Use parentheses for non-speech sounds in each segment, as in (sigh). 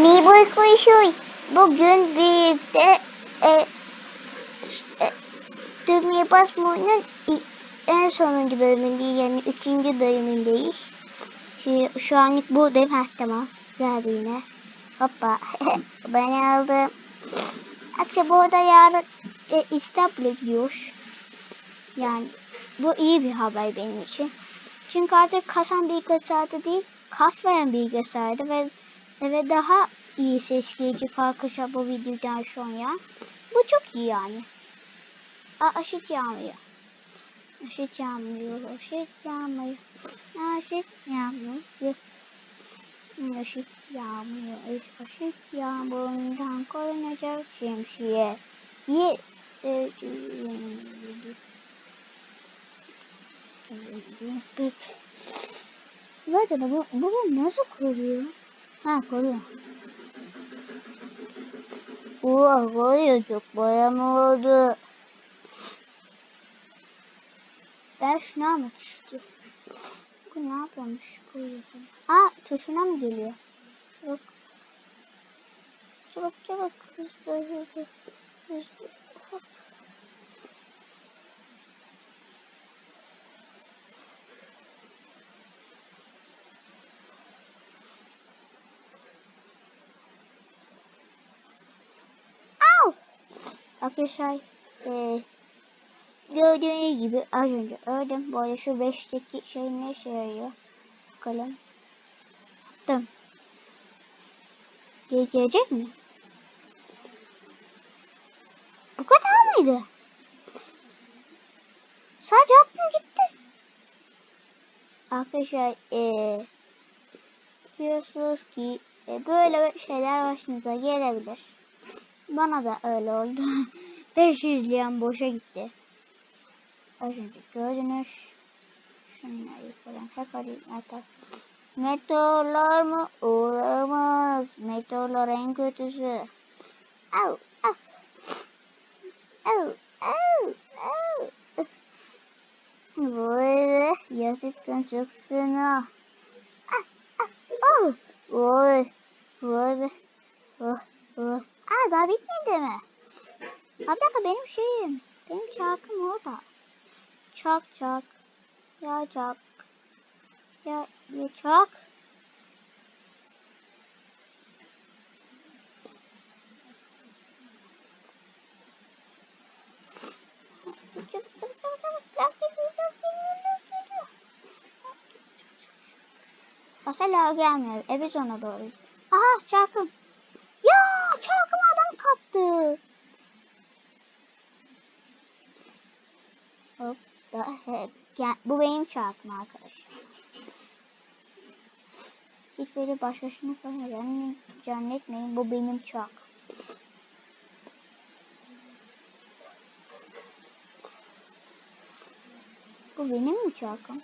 Mi boy kuy şuy. Bugün birlikte e, e, düğmeye basmanın en sonuncu bölümündeyiz. Yani üçüncü bölümündeyiz. Şu, şu anlık buradayım. Heh tamam. Geldi yine. Hoppa. (laughs) ben aldım. Akşam bu arada yarın e, İstanbul'a gidiyoruz. Yani bu iyi bir haber benim için. Çünkü artık kasan bilgisayarda değil, kasmayan bilgisayarda ve ve daha iyi ses gelici kalkışa bu videodan sonra. Bu çok iyi yani. Aa, aşık yağmıyor. Aşık yağmıyor, aşık yağmıyor. Aşık yağmıyor. Aşık yağmıyor, aşık yağmurundan korunacak şemsiye. Ye. e. Zaten bu, bu nasıl koruyor? Ha koruyor. Oo koruyor çok boyama oldu. Ben şunu almak istiyorum. Bu ne yapıyormuş? Koruyor. Aa tuşuna mı geliyor? Yok. Çabuk çabuk. Hızlı hızlı. Hızlı. Hop. Au! Arkadaşlar eee gördüğünüz gibi az önce ördüm. Bu arada şu 5'teki şey ne işe yarıyor? Bakalım. Attım. Geri gelecek mi? Bu kadar mıydı? Sadece attım gitti. Arkadaşlar eee biliyorsunuz ki e, böyle şeyler başınıza gelebilir. Bana da öyle oldu. (laughs) 500 liyan boşa gitti. Az önce gördünüz. Şunları falan takarım atar. Meteorlar mı? Olamaz. Meteorlar en kötüsü. Au, au. Au, au, au. Vay, gerçekten çok fena. Ah, ah, oh. Vay, vay be. Oh, oh. Daha bitmedi mi? Bir dakika benim şeyim. Benim çarkım orada. Çak çak. Ya çak. Ya, ya çak. Asla gelmiyor. Evet ona doğru. Aha çarkım. Ya çarkımı kaptı. Hop da hep. Yani bu benim çarkım arkadaşlar. Hiç böyle başkasına falan zannetmeyin. Bu benim çark. Bu benim mi çarkım?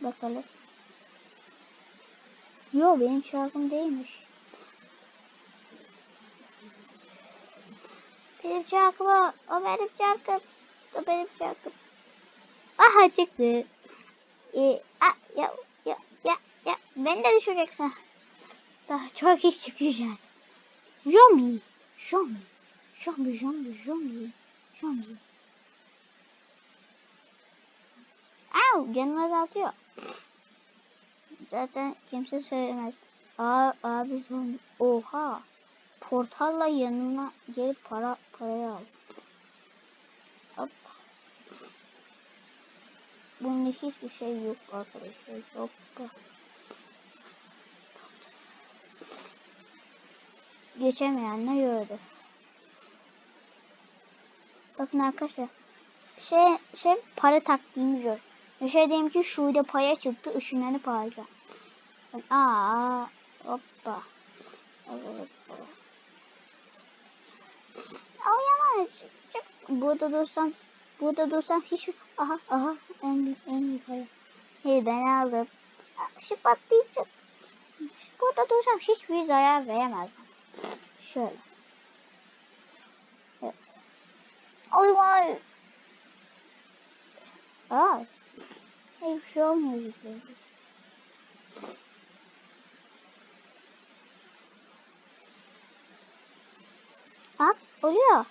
Bakalım. Yo benim çarkım değilmiş. Çarkım o. Benim çarkım. O benim çarkım. Aha çıktı. Ee, ah, ya, ya, ya, ya. Ben de düşeceksin. Daha çok iş çıkacak. Zombie. Zombie. Zombie, zombie, zombie. Zombie. Au, canımı azaltıyor. Zaten kimse söylemez. Aa, abi zombi. Oha. Portalla yanına gelip para parayı al. Hop. Bunun hiçbir şey yok arkadaşlar. Hoppa. Geçemeyenler gördü. Bakın arkadaşlar. Şey, şey para taktiğimiz yok. Mesela diyelim ki şurada paya çıktı ışınlanıp alacağım. Aa, hoppa. Hoppa. Oynamaz. Çık. Burada dursam, burada dursam hiç... Aha, aha, en en para. Hey ben aldım. Şu patlayacak. Burada dursam hiçbir zarar veremez. Şöyle. Evet. Oy vay. Aa. Hiçbir şey olmuyor. bize. Oluyor.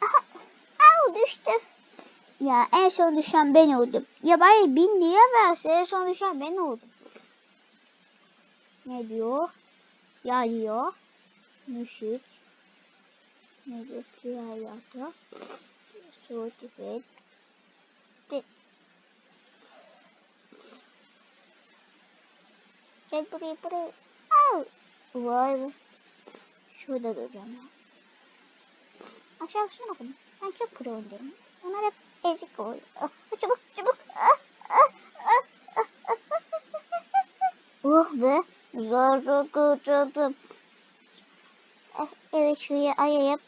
Aha. Au düştüm. Ya en son düşen ben oldum. Ya bari bin lira verse en son düşen ben oldum. Ne diyor? Ya diyor. Müşrik. Ne diyor? Yata. Soğutifet. Gel buraya buraya. Au. Vay be. Şurada duracağım. Aşağı şuna bakın. Ben çok pro oynuyorum. Onlar hep ezik oluyor. Ah, çabuk çabuk. Ah, ah, ah, ah, ah, ah. Oh be. Zor zor kurtuldum. Ah, evet şuraya ayayıp.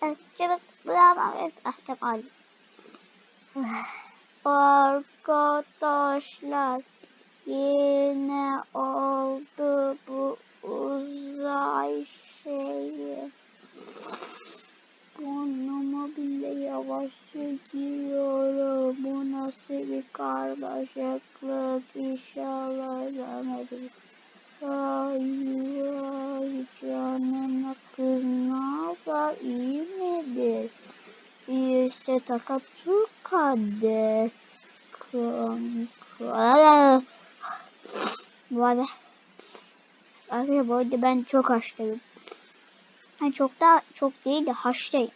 Ah, çabuk bravo. Ah tamam. Ah, Arkadaşlar yine oldu bu uzay şeyi. Burnuma bile yavaş çekiyorum. Bu nasıl bir karmaşıklık inşallah demedim. Ay ay canına kız ne haber iyi midir? Takatuka Kanka. (laughs) Vay be. Arkadaşlar bu ben çok hastayım. Ben çok da çok değil de hastayım.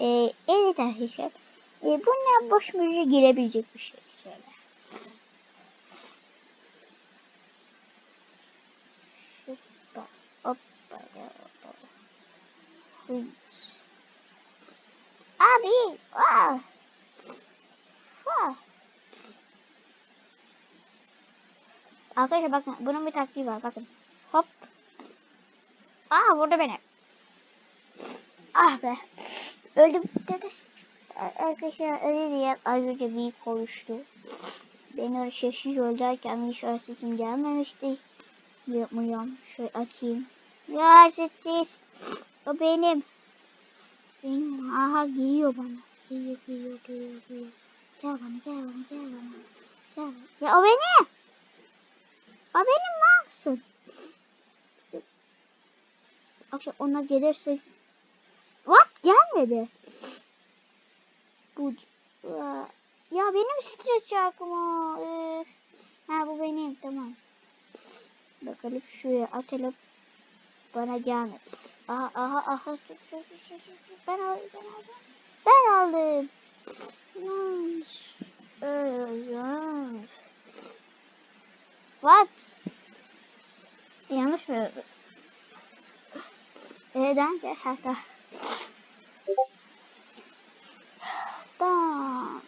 Ee, evet arkadaşlar. Ee, bunlar boş müziğe girebilecek bir şey. Şöyle. Hoppa, hoppa, hoppa. Abi, ah. Ah. Arkadaşlar bakın bunun bir taktiği var bakın. Hop. Aa vurdu beni. Ah be. Öldüm. Dedesi. Arkadaşlar öyle diye önce bir konuştu. Ben öyle şaşır yoldayken hiç sesim gelmemişti. Yapmıyorum. Şöyle açayım. Ya sessiz. O benim. Benim. Aha giyiyor bana. Giyiyor giyiyor giyiyor giyiyor. Gel bana gel bana gel bana. Gel. Ya o benim. O benim ne yapsın? Akşam ona gelirse What? Gelmedi. Bu ya benim stres çarkım o. Ee, ha bu benim tamam. Bakalım şuraya atalım. Bana gelmedi. Aha aha aha. Ben aldım ben aldım. Ben aldım. What? Yanlış mı? Neden de hata. Tamam.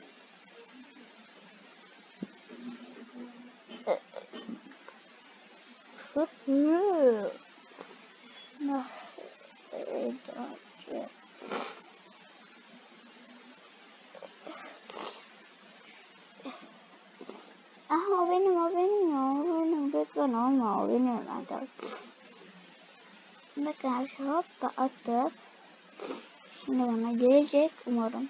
Hı hı. Ah, evet, evet. Ah o benim o benim ya o benim lütfen olma o benim ben de. Bakın şu hoppa atıp şimdi bana gelecek umarım.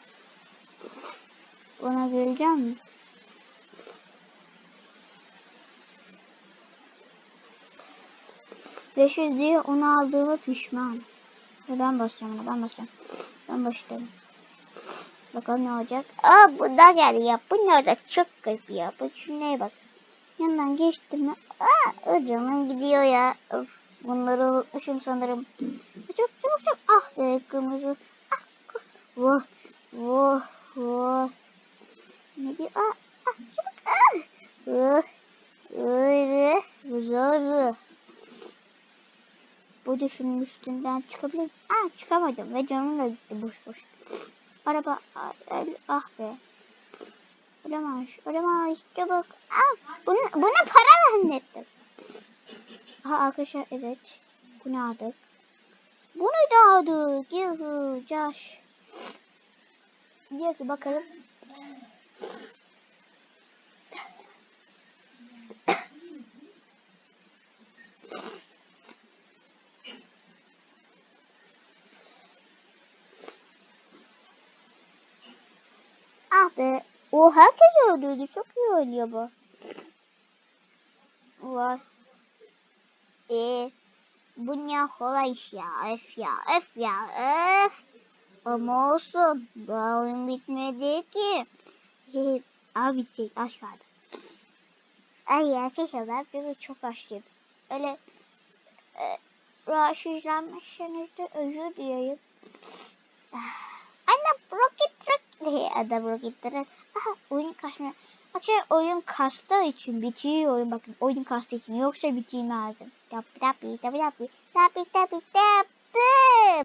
Bana geleceğim mi? Beş yüz diye onu aldığımı pişman. Ben basacağım ona ben basacağım. Ben başladım. Bakalım ne olacak. Aa bu da geldi ya. Bu ne olacak? Çok garip ya. Bu şunlara bak. Yandan geçtim? Aa ödümüm gidiyor ya. Of, bunları unutmuşum sanırım. Çok çok çok. Ah be kırmızı. Ah. Vah. Vah. Vah. Ne diyor? Ah. Ah. Çabuk. Ah. Vah. Öyle. Zor. Bu da şunun üstünden çıkabilir. Aa çıkamadım ve canım da gitti boş boş. Araba ah be. Olamaz. Olamaz. Çabuk. Ah, bunu, buna para zannettim. Ha arkadaşlar evet. Bunu aldık. Bunu da aldık. Yuhu. Josh. Diyor ki bakalım. (laughs) Ah be. O herkes öldürdü. Çok iyi oynuyor bu. var. Ee, bu ne kolay iş ya. Öf ya. Öf ya. Öf. Ama olsun. Daha oyun bitmedi ki. (laughs) Abi. Aç kaldı. Ay arkadaşlar ben çok açtım. Öyle e, rahatsızlanmışsınız da özür dileyim. Ah, Anne roket roket. (laughs) Adam roket roket. Aha oyun kasmıyor. Akşam oyun kastığı için bitiyor oyun. Bakın oyun kastığı için. Yoksa bitirmezdim. Tabi tabi tabi tabi. Tabi tabi tabi.